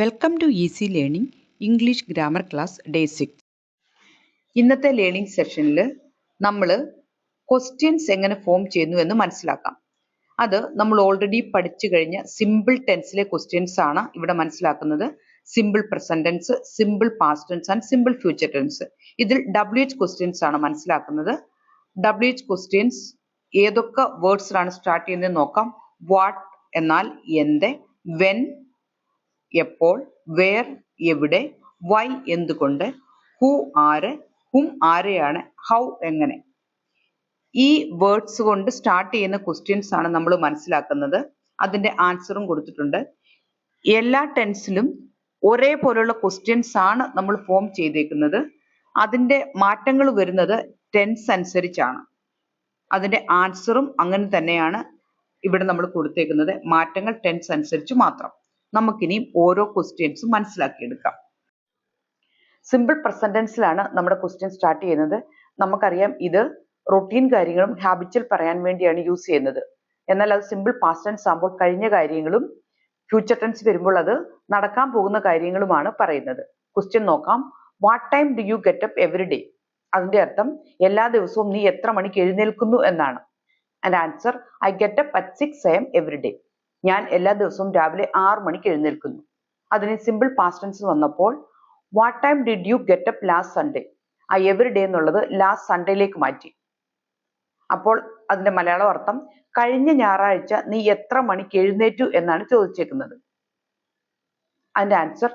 Welcome to easy learning English grammar class day six ഇന്നത്തെ learning സെഷനിൽ നമ്മൾ questions എങ്ങനെ ഫോം ചെയ്യുന്നു എന്ന് മനസ്സിലാക്കാം. അത് നമ്മൾ ഓൾറെഡി പഠിച്ചു കഴിഞ്ഞ സിമ്പിൾ ടെൻസിലെ ക്വസ്റ്റ്യൻസ് ആണ് ഇവിടെ മനസ്സിലാക്കുന്നത്. Simple present tense simple past tense and simple future tense ഇതിൽ ഡബ്ല്യു എച്ച് ക്വസ്റ്റ്യൻസ് ആണ് മനസ്സിലാക്കുന്നത്. ഡബ്ല്യു എച്ച് ക്വസ്റ്റ്യൻസ് ഏതൊക്കെ വേർഡ്സിലാണ് സ്റ്റാർട്ട് ചെയ്യുന്നത് നോക്കാം. വാട്ട് എന്നാൽ എന്തെ വെൻ എപ്പോൾ വേർ എവിടെ വൈ എന്തുകൊണ്ട് ഹു ആര് ഹും ആരെയാണ് ഹൗ എങ്ങനെ. ഈ വേർഡ്സ് കൊണ്ട് സ്റ്റാർട്ട് ചെയ്യുന്ന ക്വസ്റ്റ്യൻസ് ആണ് നമ്മൾ മനസ്സിലാക്കുന്നത്. അതിന്റെ ആൻസറും കൊടുത്തിട്ടുണ്ട്. എല്ലാ ടെൻസിലും ഒരേപോലുള്ള ക്വസ്റ്റ്യൻസ് ആണ് നമ്മൾ ഫോം ചെയ്തേക്കുന്നത്. അതിന്റെ മാറ്റങ്ങൾ വരുന്നത് ടെൻസ് അനുസരിച്ചാണ്. അതിന്റെ ആൻസറും അങ്ങനെ തന്നെയാണ് ഇവിടെ നമ്മൾ കൊടുത്തേക്കുന്നത്. മാറ്റങ്ങൾ ടെൻസ് അനുസരിച്ച് മാത്രം. നമുക്കിനി ഓരോ ക്വസ്റ്റ്യൻസും മനസ്സിലാക്കിയെടുക്കാം. സിമ്പിൾ പ്രസന്റൻസിലാണ് നമ്മുടെ ക്വസ്റ്റ്യൻ സ്റ്റാർട്ട് ചെയ്യുന്നത്. നമുക്കറിയാം ഇത് റൊട്ടീൻ കാര്യങ്ങളും ഹാബിറ്റിൽ പറയാൻ വേണ്ടിയാണ് യൂസ് ചെയ്യുന്നത്. എന്നാൽ അത് സിമ്പിൾ പാസ്റ്റ് ടെൻസ് ആകുമ്പോൾ കഴിഞ്ഞ കാര്യങ്ങളും ഫ്യൂച്ചർ ടെൻസ് വരുമ്പോൾ അത് നടക്കാൻ പോകുന്ന കാര്യങ്ങളുമാണ് പറയുന്നത്. ക്വസ്റ്റ്യൻ നോക്കാം. What time do you get up every day അതിന്റെ അർത്ഥം എല്ലാ ദിവസവും നീ എത്ര മണിക്ക് എഴുന്നേൽക്കുന്നു എന്നാണ്. And answer I get up at six M every day ഞാൻ എല്ലാ ദിവസവും രാവിലെ ആറ് മണിക്ക് എഴുന്നേൽക്കുന്നു. അതിന് സിമ്പിൾ പാസ്റ്റ് ടെൻസ് വന്നപ്പോൾ what time did you get up last Sunday ആ എവറി ഡേ എന്നുള്ളത് ലാസ്റ്റ് സൺഡേയിലേക്ക് മാറ്റി. അപ്പോൾ അതിന്റെ മലയാളം അർത്ഥം കഴിഞ്ഞ ഞായറാഴ്ച നീ എത്ര മണിക്ക് എഴുന്നേറ്റു? എന്നാണ് ചോദിച്ചേക്കുന്നത്. അതിന്റെ answer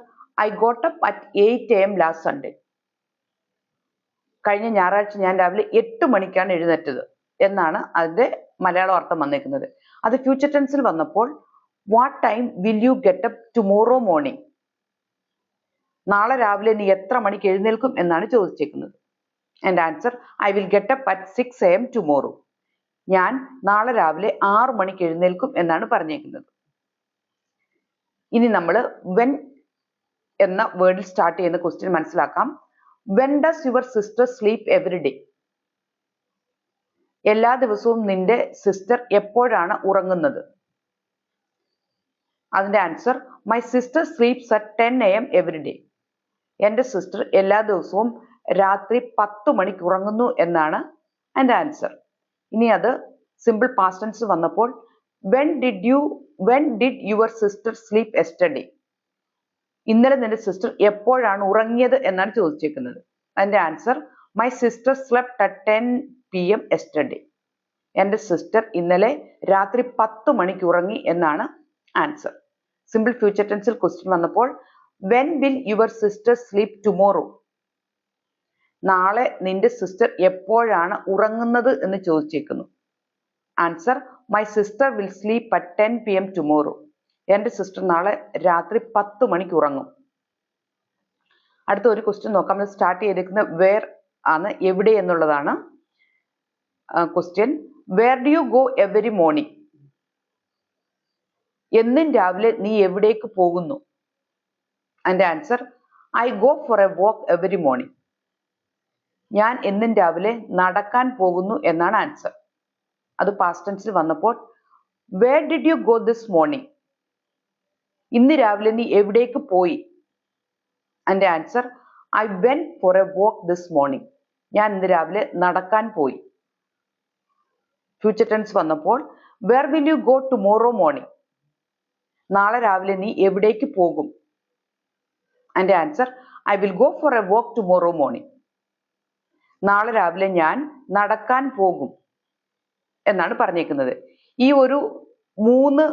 I got up at eight M last Sunday കഴിഞ്ഞ ഞായറാഴ്ച ഞാൻ രാവിലെ എട്ട് മണിക്കാണ് എഴുന്നേറ്റത് എന്നാണ് അതിന്റെ മലയാളം അർത്ഥം വന്നേക്കുന്നത്. അത് ഫ്യൂച്ചർ ടെൻസിൽ വന്നപ്പോൾ what time will you get up tomorrow morning നാളെ രാവിലെ നീ എത്ര മണിക്ക് എഴുന്നേൽക്കും എന്നാണ് ചോദിച്ചേക്കുന്നത്. എന്റെ answer I will get up at six A M tomorrow ഞാൻ നാളെ രാവിലെ ആറ് മണിക്ക് എഴുന്നേൽക്കും എന്നാണ് പറഞ്ഞേക്കുന്നത്. ഇനി നമ്മൾ വെൻ എന്ന വേർഡിൽ സ്റ്റാർട്ട് ചെയ്യുന്ന ക്വസ്റ്റ്യൻ മനസ്സിലാക്കാം. When does your sister sleep every day എല്ലാ ദിവസവും നിന്റെ സിസ്റ്റർ എപ്പോഴാണ് ഉറങ്ങുന്നത്? അതിന്റെ answer my sister sleeps at ten A M every day എന്റെ സിസ്റ്റർ എല്ലാ ദിവസവും രാത്രി പത്ത് മണിക്ക് ഉറങ്ങുന്നു എന്നാണ് എന്റെ ആൻസർ ഇനി അത് സിമ്പിൾ പാസ്റ്റ് ടെൻസ് വന്നപ്പോൾ when did you when did your sister sleep yesterday ഇന്നലെ നിന്റെ സിസ്റ്റർ എപ്പോഴാണ് ഉറങ്ങിയത് എന്നാണ് ചോദിച്ചേക്കുന്നത്. അതിന്റെ answer my sister slept at ten P M yesterday എന്റെ സിസ്റ്റർ ഇന്നലെ രാത്രി പത്ത് മണിക്ക് ഉറങ്ങി എന്നാണ് ആൻസർ സിമ്പിൾ ഫ്യൂച്ചർ ടെൻസിൽ ക്വസ്റ്റ്യൻ വന്നപ്പോൾ when will your sister sleep tomorrow നാളെ നിന്റെ സിസ്റ്റർ എപ്പോഴാണ് ഉറങ്ങുന്നത് എന്ന് ചോദിച്ചേക്കുന്നു. Answer my sister will sleep at ten P M tomorrow എന്റെ സിസ്റ്റർ നാളെ രാത്രി പത്ത് മണിക്ക് ഉറങ്ങും. അടുത്ത ഒരു ക്വസ്റ്റ്യൻ നോക്കാം. സ്റ്റാർട്ട് ചെയ്തേക്കുന്നത് വേർ ആണ്. എവിടെ എന്നുള്ളതാണ് question where do you go every morning എന്നും രാവിലെ നീ എവിടേക്ക് പോകുന്നു? അതിന്റെ answer I go for a walk every morning ഞാൻ എന്നും രാവിലെ നടക്കാൻ പോകുന്നു എന്നാണ് ആൻസർ അത് പാസ്റ്റ് ടെൻസിൽ വന്നപ്പോൾ where did you go this morning ഇന്ന് രാവിലെ നീ എവിടേക്ക് പോയി? അതിന്റെ answer I went for a walk this morning ഞാൻ ഇന്ന് രാവിലെ നടക്കാൻ പോയി. ഫ്യൂച്ചർ ടെൻസ് വന്നപ്പോൾ where will you go tomorrow morning നാളെ രാവിലെ നീ എവിടേക്ക് പോകും? എന്റെ answer I will go for a walk tomorrow morning നാളെ രാവിലെ ഞാൻ നടക്കാൻ പോകും. എന്നാണ് പറഞ്ഞേക്കുന്നത്. ഈ ഒരു മൂന്ന്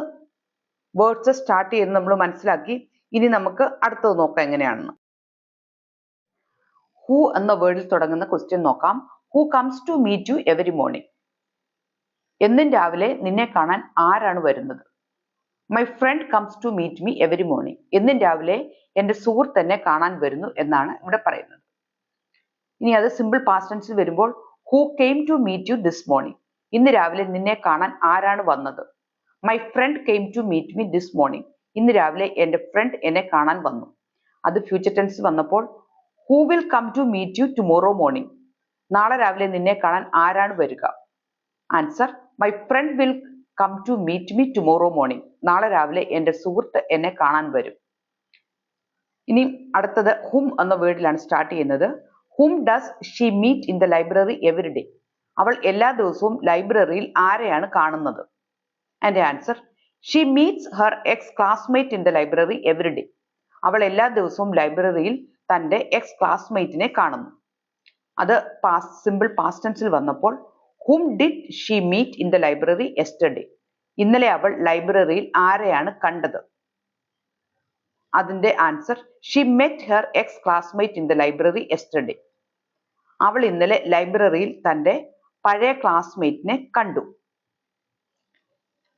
വേർഡ്സ് സ്റ്റാർട്ട് ചെയ്യുന്നത് നമ്മൾ മനസ്സിലാക്കി. ഇനി നമുക്ക് അടുത്തത് നോക്കാം എങ്ങനെയാണെന്ന്. ഹൂ എന്ന വേർഡിൽ തുടങ്ങുന്ന ക്വസ്റ്റ്യൻ നോക്കാം. Who comes to meet you every morning എന്നും രാവിലെ നിന്നെ കാണാൻ ആരാണ് വരുന്നത്? My friend comes to meet me every morning എന്നും രാവിലെ എന്റെ സുഹൃത്ത് എന്നെ കാണാൻ വരുന്നു എന്നാണ് ഇവിടെ പറയുന്നത്. ഇനി അത് സിമ്പിൾ പാസ്റ്റ് ടെൻസിൽ വരുമ്പോൾ who came to meet you this morning ഇന്ന് രാവിലെ നിന്നെ കാണാൻ ആരാണ് വന്നത്? My friend came to meet me this morning ഇന്ന് രാവിലെ എന്റെ ഫ്രണ്ട് എന്നെ കാണാൻ വന്നു. അത് ഫ്യൂച്ചർ ടെൻസ് വന്നപ്പോൾ who will come to meet you tomorrow morning നാളെ രാവിലെ നിന്നെ കാണാൻ ആരാണ് വരിക? Answer my friend will come to meet me tomorrow morning നാളെ രാവിലെ എന്റെ സുഹൃത്ത് എന്നെ കാണാൻ വരും. ഇനി അടുത്തത് ഹും എന്ന വേർഡിലാണ് സ്റ്റാർട്ട് ചെയ്യുന്നത്. Whom does she meet in the library every day അവൾ എല്ലാ ദിവസവും ലൈബ്രറിയിൽ ആരെയാണ് കാണുന്നത്? എന്റെ answer she meets her ex classmate in the library every day അവൾ എല്ലാ ദിവസവും ലൈബ്രറിയിൽ തന്റെ എക്സ് ക്ലാസ്മേറ്റിനെ കാണുന്നു. അത് പാസ് സിമ്പിൾ പാസ്റ്റ് ടെൻസിൽ വന്നപ്പോൾ whom did she meet in the library yesterday ഇന്നലെ അവൾ ലൈബ്രറിയിൽ ആരെയാണ് കണ്ടത്? അതിന്റെ answer she met her ex classmate in the library yesterday അവൾ ഇന്നലെ ലൈബ്രറിയിൽ തന്റെ പഴയ ക്ലാസ്മേറ്റിനെ കണ്ടു.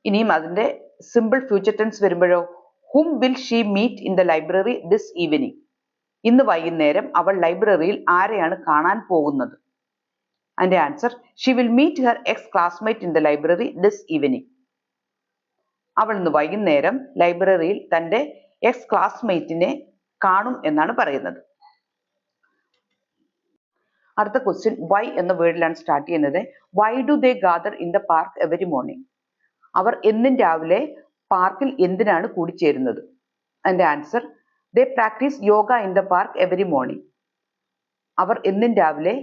ഇനിയും അതിന്റെ സിമ്പിൾ ഫ്യൂച്ചർ ടെൻസ് വരുമ്പോഴോ whom will she meet in the library this evening ഇന്ന് വൈകുന്നേരം അവൾ ലൈബ്രറിയിൽ ആരെയാണ് കാണാൻ പോകുന്നത്? അതിന്റെ answer she will meet her ex classmate in the library this evening അവൾ ഇന്ന് വൈകുന്നേരം ലൈബ്രറിയിൽ തന്റെ എക്സ് ക്ലാസ്മേറ്റിനെ കാണും എന്നാണ് പറയുന്നത്. അടുത്ത ക്വസ്റ്റ്യൻ വൈ എന്ന വേർഡിലാണ് സ്റ്റാർട്ട് ചെയ്യുന്നത്. Why do they gather in the park every morning അവർ എന്നും രാവിലെ പാർക്കിൽ എന്തിനാണ് കൂടിച്ചേരുന്നത്? അതിന്റെ answer they practise yoga in the park every morning അവർ എന്നും രാവിലെ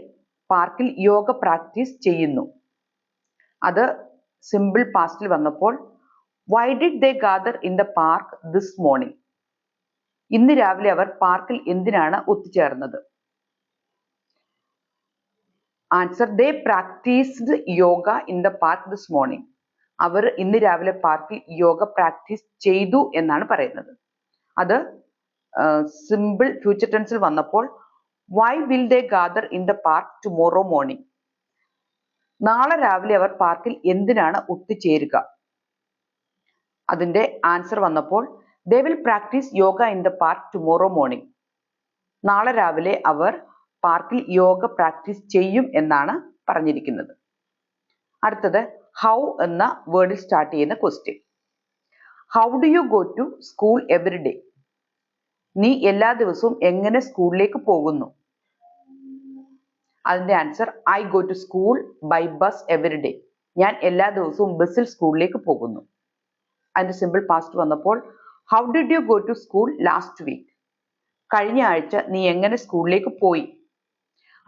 പാർക്കിൽ യോഗ പ്രാക്ടീസ് ചെയ്യുന്നു. അത് സിമ്പിൾ പാസ്റ്റിൽ വന്നപ്പോൾ why did they gather in the park this morning ഇന്ന് രാവിലെ അവർ പാർക്കിൽ എന്തിനാണ് ഒത്തുചേർന്നത്? Answer they practised yoga in the park this morning അവർ ഇന്ന് രാവിലെ പാർക്കിൽ യോഗ പ്രാക്ടീസ് ചെയ്തു എന്നാണ് പറയുന്നത്. അത് സിമ്പിൾ ഫ്യൂച്ചർ ടെൻസിൽ വന്നപ്പോൾ why will they gather in the park tomorrow morning നാളെ രാവിലെ അവർ പാർക്കിൽ എന്തിനാണ് ഒത്തുചേരുക? അതിന്റെ ആൻസർ വന്നപ്പോൾ they will practise yoga in the park tomorrow morning നാളെ രാവിലെ അവർ പാർക്കിൽ യോഗ പ്രാക്ടീസ് ചെയ്യും എന്നാണ് പറഞ്ഞിരിക്കുന്നത്. അടുത്തത് ഹൗ എന്ന വേർഡിൽ സ്റ്റാർട്ട് ചെയ്യുന്ന question how do you go to school every day നീ എല്ലാ ദിവസവും എങ്ങനെ സ്കൂളിലേക്ക് പോകുന്നു? അതിന്റെ answer I go to school by bus every day ഞാൻ എല്ലാ ദിവസവും ബസ്സിൽ സ്കൂളിലേക്ക് പോകുന്നു. അതിന്റെ സിമ്പിൾ പാസ്റ്റ് വന്നപ്പോൾ how did you go to school last week കഴിഞ്ഞ ആഴ്ച നീ എങ്ങനെ സ്കൂളിലേക്ക് പോയി?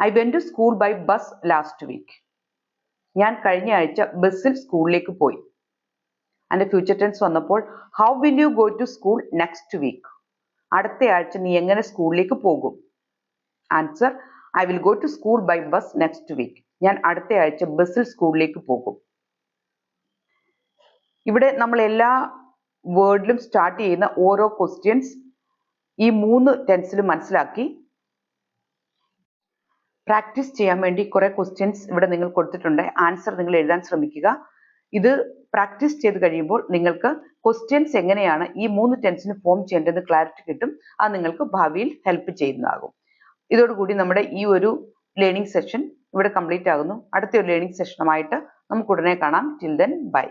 I went to school by bus last week ഞാൻ കഴിഞ്ഞ ആഴ്ച ബസ്സിൽ സ്കൂളിലേക്ക് പോയി. അതിന്റെ ഫ്യൂച്ചർ ടെൻസ് വന്നപ്പോൾ how will you go to school next week അടുത്ത ആഴ്ച നീ എങ്ങനെ സ്കൂളിലേക്ക് പോകും? Answer I will go to school by bus next week ഞാൻ അടുത്ത ആഴ്ച ബസ്സിൽ സ്കൂളിലേക്ക് പോകും. ഇവിടെ നമ്മൾ എല്ലാ വേർഡിലും സ്റ്റാർട്ട് ചെയ്യുന്ന ഓരോ ക്വസ്റ്റ്യൻസ് ഈ മൂന്ന് ടെൻസിലും മനസ്സിലാക്കി. പ്രാക്ടീസ് ചെയ്യാൻ വേണ്ടി കുറെ ക്വസ്റ്റ്യൻസ് ഇവിടെ നിങ്ങൾ കൊടുത്തിട്ടുണ്ട്. ആൻസർ നിങ്ങൾ എഴുതാൻ ശ്രമിക്കുക. ഇത് പ്രാക്ടീസ് ചെയ്ത് കഴിയുമ്പോൾ നിങ്ങൾക്ക് ക്വസ്റ്റ്യൻസ് എങ്ങനെയാണ് ഈ മൂന്ന് ടെൻസിന് ഫോം ചെയ്യേണ്ടത് ക്ലാരിറ്റി കിട്ടും. അത് നിങ്ങൾക്ക് ഭാവിയിൽ ഹെൽപ്പ് ചെയ്യുന്നതാകും. ഇതോടുകൂടി നമ്മുടെ ഈ ഒരു ലേണിംഗ് സെഷൻ ഇവിടെ കംപ്ലീറ്റ് ആകുന്നു. അടുത്ത ഒരു ലേണിംഗ് സെഷനുമായിട്ട് നമുക്ക് ഉടനെ കാണാം. Till then bye